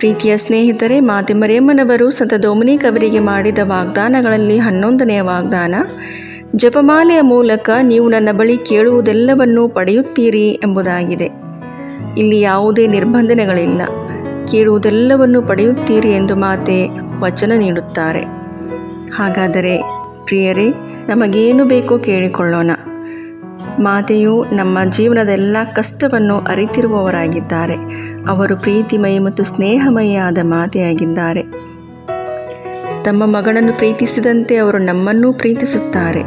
ಪ್ರೀತಿಯ ಸ್ನೇಹಿತರೆ ಮಾತೆ ಮರಿಯಮ್ಮನವರು ಸಂತ ಡೊಮಿನಿಕ್ ಅವರಿಗೆ ಮಾಡಿದ ವಾಗ್ದಾನಗಳಲ್ಲಿ ಹನ್ನೊಂದನೆಯ ವಾಗ್ದಾನ, ಜಪಮಾಲೆಯ ಮೂಲಕ ನೀವು ನನ್ನ ಬಳಿ ಕೇಳುವುದೆಲ್ಲವನ್ನೂ ಪಡೆಯುತ್ತೀರಿ ಎಂಬುದಾಗಿದೆ. ಇಲ್ಲಿ ಯಾವುದೇ ನಿರ್ಬಂಧನೆಗಳಿಲ್ಲ. ಕೇಳುವುದೆಲ್ಲವನ್ನೂ ಪಡೆಯುತ್ತೀರಿ ಎಂದು ಮಾತೆ ವಚನ ನೀಡುತ್ತಾರೆ. ಹಾಗಾದರೆ, ಪ್ರಿಯರೇ, ನಮಗೇನು ಬೇಕೋ ಕೇಳಿಕೊಳ್ಳೋಣ. ಮಾತೆಯು ನಮ್ಮ ಜೀವನದ ಎಲ್ಲ ಕಷ್ಟವನ್ನು ಅರಿತಿರುವವರಾಗಿದ್ದಾರೆ. ಅವರು ಪ್ರೀತಿಮಯ ಮತ್ತು ಸ್ನೇಹಮಯಿಯಾದ ಮಾತೆಯಾಗಿದ್ದಾರೆ ತಮ್ಮ ಮಗಳನ್ನು ಪ್ರೀತಿಸಿದಂತೆ ಅವರು ನಮ್ಮನ್ನೂ ಪ್ರೀತಿಸುತ್ತಾರೆ.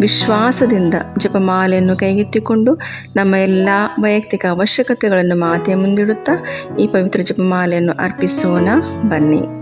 ವಿಶ್ವಾಸದಿಂದ ಜಪಮಾಲೆಯನ್ನು ಕೈಗೆತ್ತಿಕೊಂಡು ನಮ್ಮ ಎಲ್ಲ ವೈಯಕ್ತಿಕ ಅವಶ್ಯಕತೆಗಳನ್ನು ಮಾತೆಯ ಮುಂದಿಡುತ್ತಾ ಈ ಪವಿತ್ರ ಜಪಮಾಲೆಯನ್ನು ಅರ್ಪಿಸೋಣ. ಬನ್ನಿ.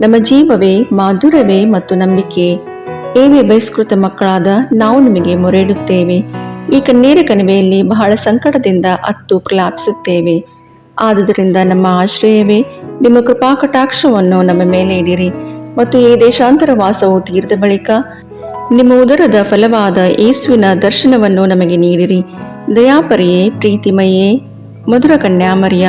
ನಮ್ಮ ಜೀವವೇ ಮಾಧುರವೇ ಮತ್ತು ನಂಬಿಕೆ. ಏವೆ ಬಹಿಷ್ಕೃತ ಮಕ್ಕಳಾದ ನಾವು ನಿಮಗೆ ಮೊರೆಯಿಡುತ್ತೇವೆ. ಈ ಕಣ್ಣೀರ ಕಣಿವೆಯಲ್ಲಿ ಬಹಳ ಸಂಕಟದಿಂದ ಅತ್ತು ಪ್ರಲಾಪಿಸುತ್ತೇವೆ. ಆದುದರಿಂದ ನಮ್ಮ ಆಶ್ರಯವೇ, ನಿಮ್ಮ ಕೃಪಾ ಕಟಾಕ್ಷವನ್ನು ನಮ್ಮ ಮೇಲೆ ಇಡಿರಿ. ಮತ್ತು ಈ ದೇಶಾಂತರ ವಾಸವು ತೀರ್ದ ಬಳಿಕ ನಿಮ್ಮ ಉದರದ ಫಲವಾದ ಯೇಸುವಿನ ದರ್ಶನವನ್ನು ನಮಗೆ ನೀಡಿರಿ. ದಯಾಪರಿಯೇ ಪ್ರೀತಿಮಯೇ ಮಧುರ ಕನ್ಯಾಮರಿಯ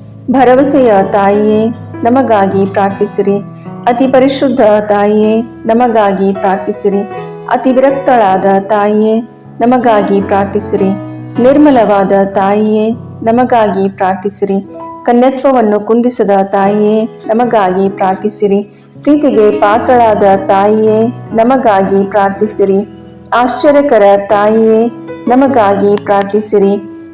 ಭರವಸೆಯ ತಾಯಿಯೇ, ನಮಗಾಗಿ ಪ್ರಾರ್ಥಿಸಿರಿ. ಅತಿ ಪರಿಶುದ್ಧ ತಾಯಿಯೇ, ನಮಗಾಗಿ ಪ್ರಾರ್ಥಿಸಿರಿ. ಅತಿ ವಿರಕ್ತಳಾದ ತಾಯಿಯೇ, ನಮಗಾಗಿ ಪ್ರಾರ್ಥಿಸಿರಿ. ನಿರ್ಮಲವಾದ ತಾಯಿಯೇ, ನಮಗಾಗಿ ಪ್ರಾರ್ಥಿಸಿರಿ. ಕನ್ಯತ್ವವನ್ನು ಕುಂದಿಸದ ತಾಯಿಯೇ, ನಮಗಾಗಿ ಪ್ರಾರ್ಥಿಸಿರಿ. ಪ್ರೀತಿಗೆ ಪಾತ್ರಳಾದ ತಾಯಿಯೇ, ನಮಗಾಗಿ ಪ್ರಾರ್ಥಿಸಿರಿ. ಆಶ್ಚರ್ಯಕರ ತಾಯಿಯೇ, ನಮಗಾಗಿ ಪ್ರಾರ್ಥಿಸಿರಿ.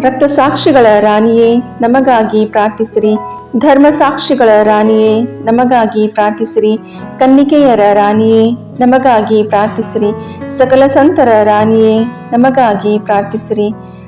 ರಕ್ತಸಾಕ್ಷಿಗಳ ರಾಣಿಯೇ, ನಮಗಾಗಿ ಪ್ರಾರ್ಥಿಸಿರಿ. ಧರ್ಮಸಾಕ್ಷಿಗಳ ರಾಣಿಯೇ, ನಮಗಾಗಿ ಪ್ರಾರ್ಥಿಸಿರಿ. ಕನ್ನಿಕೆಯರ ರಾಣಿಯೇ, ನಮಗಾಗಿ ಪ್ರಾರ್ಥಿಸಿರಿ. ಸಕಲ ಸಂತರ ರಾಣಿಯೇ, ನಮಗಾಗಿ ಪ್ರಾರ್ಥಿಸಿರಿ.